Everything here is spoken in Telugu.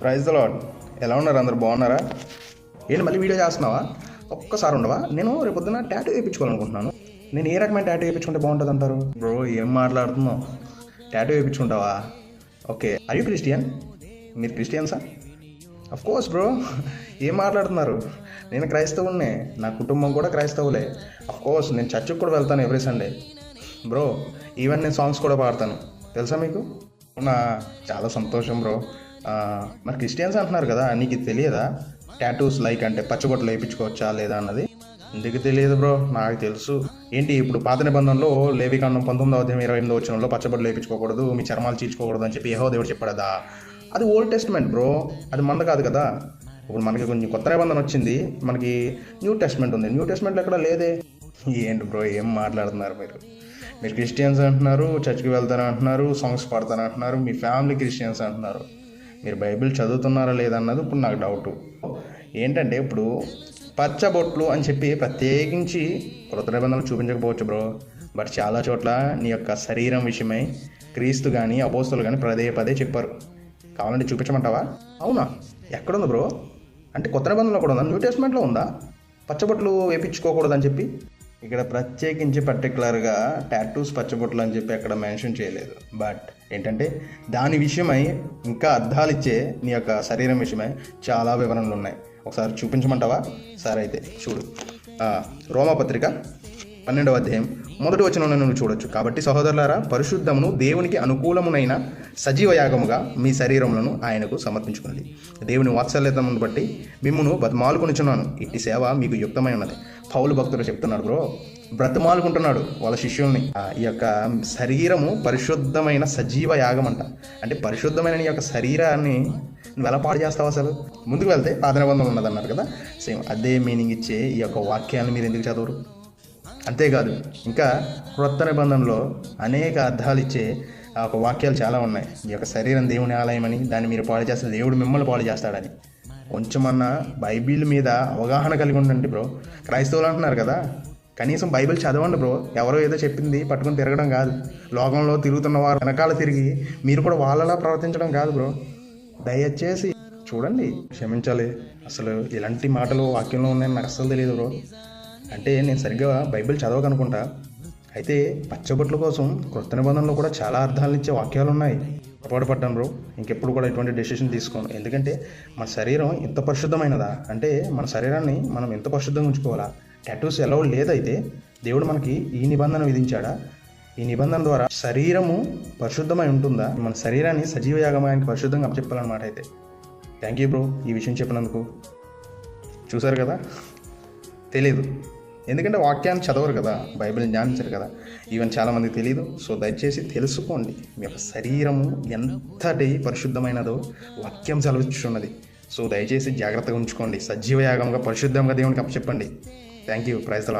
ప్రైజ్ లాడ్ ఎలా ఉన్నారు అందరు? బాగున్నారా? ఏంటి మళ్ళీ వీడియో చేస్తున్నావా? ఒక్కసారి ఉండవా? నేను రేపు పొద్దున్న ట్యాటూ వేయించుకోవాలనుకుంటున్నాను. నేను ఏ రకమైన ట్యాటూ వేయించుకుంటే బాగుంటుంది అంటారు బ్రో ఏం మాట్లాడుతున్నావు? ట్యాటూ వేయించుకుంటావా? ఓకే అర్ యూ క్రిస్టియన్ మీరు క్రిస్టియన్సా అఫ్ కోర్స్ బ్రో ఏం మాట్లాడుతున్నారు? నేను క్రైస్తవునే నా కుటుంబం కూడా క్రైస్తవులే. అఫ్ కోర్స్ నేను చర్చికి కూడా వెళ్తాను ఎవ్రీ సండే బ్రో ఈవెన్ నేను సాంగ్స్ కూడా పాడతాను. తెలుసా మీకు? అవునా చాలా సంతోషం బ్రో మరి క్రిస్టియన్స్ అంటున్నారు కదా నీకు తెలియదా? టాటూస్ లైక్ అంటే పచ్చగొట్టలు వేయించుకోవచ్చా లేదా అన్నది? ఎందుకు తెలియదు బ్రో? నాకు తెలుసు. ఏంటి ఇప్పుడు పాత నిబంధనలో లేవికాండం పంతొమ్మిదో అధ్యాయం ఇరవై ఎనిమిదో వచ్చినంలో పచ్చబొట్లు వేయించుకోకూడదు మీ చర్మాలు చీల్చుకోకూడదు అని చెప్పి ఏహో దేవుడు చెప్పాడదా అది ఓల్డ్ టెస్ట్మెంట్ బ్రో. అది మంద కాదు కదా. ఇప్పుడు మనకి కొంచెం కొత్త నిబంధన వచ్చింది. మనకి న్యూ టెస్ట్మెంట్ ఉంది. న్యూ టెస్ట్మెంట్లో ఎక్కడ లేదే? ఏంటి బ్రో ఏం మాట్లాడుతున్నారు మీరు? మీరు క్రిస్టియన్స్ అంటున్నారు చర్చ్కి వెళ్తాను అంటున్నారు సాంగ్స్ పాడతాను అంటున్నారు మీ ఫ్యామిలీ క్రిస్టియన్స్ అంటున్నారు. మీరు బైబిల్ చదువుతున్నారా లేదన్నది ఇప్పుడు నాకు డౌట్ ఏంటంటే ఇప్పుడు పచ్చబొట్లు అని చెప్పి ప్రత్యేకించి కృత నిబంధనలు చూపించకపోవచ్చు బ్రో. బట్ చాలా చోట్ల నీ యొక్క శరీరం విషయమై క్రీస్తు కానీ అపోస్తులు కానీ పదే పదే చెప్పారు. కావాలంటే చూపించమంటావా? అవునా? ఎక్కడుంది బ్రో? అంటే కొత్త నిబంధనలో కూడా ఉందా? న్యూ టెస్ట్మెంట్లో ఉందా? పచ్చబొట్లు వేపించుకోకూడదని చెప్పి? ఇక్కడ ప్రత్యేకించి పర్టికులర్గా టాటూస్ పచ్చబొట్లు అని చెప్పి అక్కడ మెన్షన్ చేయలేదు. బట్ ఏంటంటే దాని విషయమై ఇంకా అర్థాలు ఇచ్చే నీ యొక్క శరీరం విషయమై చాలా వివరణలు ఉన్నాయి. ఒకసారి చూపించమంటావా? సరే అయితే చూడు. రోమపత్రిక పన్నెండవ అధ్యాయం. మొదటి వచనం నువ్వు చూడొచ్చు. కాబట్టి సహోదరులారా పరిశుద్ధమును దేవునికి అనుకూలమునైన సజీవ యాగముగా మీ శరీరములను ఆయనకు సమర్పించుకోండి దేవుని వాత్సల్యతను బట్టి మిమ్మును బతిమాలుకొనిచున్నాను ఇట్టి సేవ మీకు యుక్తమై ఉన్నది. పౌలు భక్తులు చెప్తున్నాడు బ్రో బ్రతమాలుకుంటున్నాడు వాళ్ళ శిష్యుల్ని. ఆ, ఈ యొక్క శరీరము పరిశుద్ధమైన సజీవ యాగం అంట అంటే పరిశుద్ధమైన నీ యొక్క శరీరాన్ని నువ్వు ఎలా పాడు చేస్తావు అసలు? ముందుకు వెళ్తే పాత నిబంధనలు ఉన్నదన్నారు కదా. సేమ్ అదే మీనింగ్ ఇచ్చే ఈ యొక్క వాక్యాన్ని మీరు ఎందుకు చదవరు? అంతేకాదు ఇంకా క్రొత్త నిబంధనలో అనేక అర్థాలు ఇచ్చే ఒక వాక్యాలు చాలా ఉన్నాయి. ఈ యొక్క శరీరం దేవుని ఆలయమని దాన్ని మీరు పాడు చేస్తే దేవుడు మిమ్మల్ని పాడు చేస్తాడని. కొంచెమన్నా బైబిల్ మీద అవగాహన కలిగి ఉండండి బ్రో. క్రైస్తవులు అంటున్నారు కదా కనీసం బైబిల్ చదవండి బ్రో. ఎవరో ఏదో చెప్పింది పట్టుకుని తిరగడం కాదు. లోకంలో తిరుగుతున్న వారు వెనకాల తిరిగి మీరు కూడా వాళ్ళలా ప్రవర్తించడం కాదు బ్రో. దయచేసి చూడండి క్షమించాలి. అసలు ఇలాంటి మాటలు వాక్యంలో ఉన్నాయని నాకు అస్సలు తెలియదు బ్రో. అంటే నేను సరిగ్గా బైబిల్ చదవకనుకుంటా. అయితే పచ్చబొట్ల కోసం కృత నిబంధనలో కూడా చాలా అర్థాలు ఇచ్చే వాక్యాలు ఉన్నాయి పొరపాటు పడ్డాను బ్రో. ఇంకెప్పుడు కూడా ఎటువంటి డెసిషన్ తీసుకోను. ఎందుకంటే మన శరీరం ఇంత పరిశుద్ధమైనదా? అంటే మన శరీరాన్ని మనం ఎంత పరిశుద్ధంగా ఉంచుకోవాలా? టాటూస్ ఎలా లేదైతే దేవుడు మనకి ఈ నిబంధన విధించాడా? ఈ నిబంధన ద్వారా శరీరము పరిశుద్ధమై ఉంటుందా? మన శరీరాన్ని సజీవ యాగమాయానికి పరిశుద్ధంగా చెప్పాలన్నమాట అయితే. థ్యాంక్ యూ బ్రో ఈ విషయం చెప్పినందుకు. చూసారు కదా? తెలీదు. ఎందుకంటే వాక్యాన్ని చదవరు కదా బైబిల్ ధ్యానించరు కదా. ఈవెన్ చాలామందికి తెలియదు సో దయచేసి తెలుసుకోండి. మీ యొక్క శరీరము ఎంతటి పరిశుద్ధమైనదో వాక్యం సెలవిస్తున్నది సో దయచేసి జాగ్రత్తగా ఉంచుకోండి. సజీవ యాగంగా పరిశుద్ధంగా దేవునికి అప్పచెప్పండి. Thank you praise lord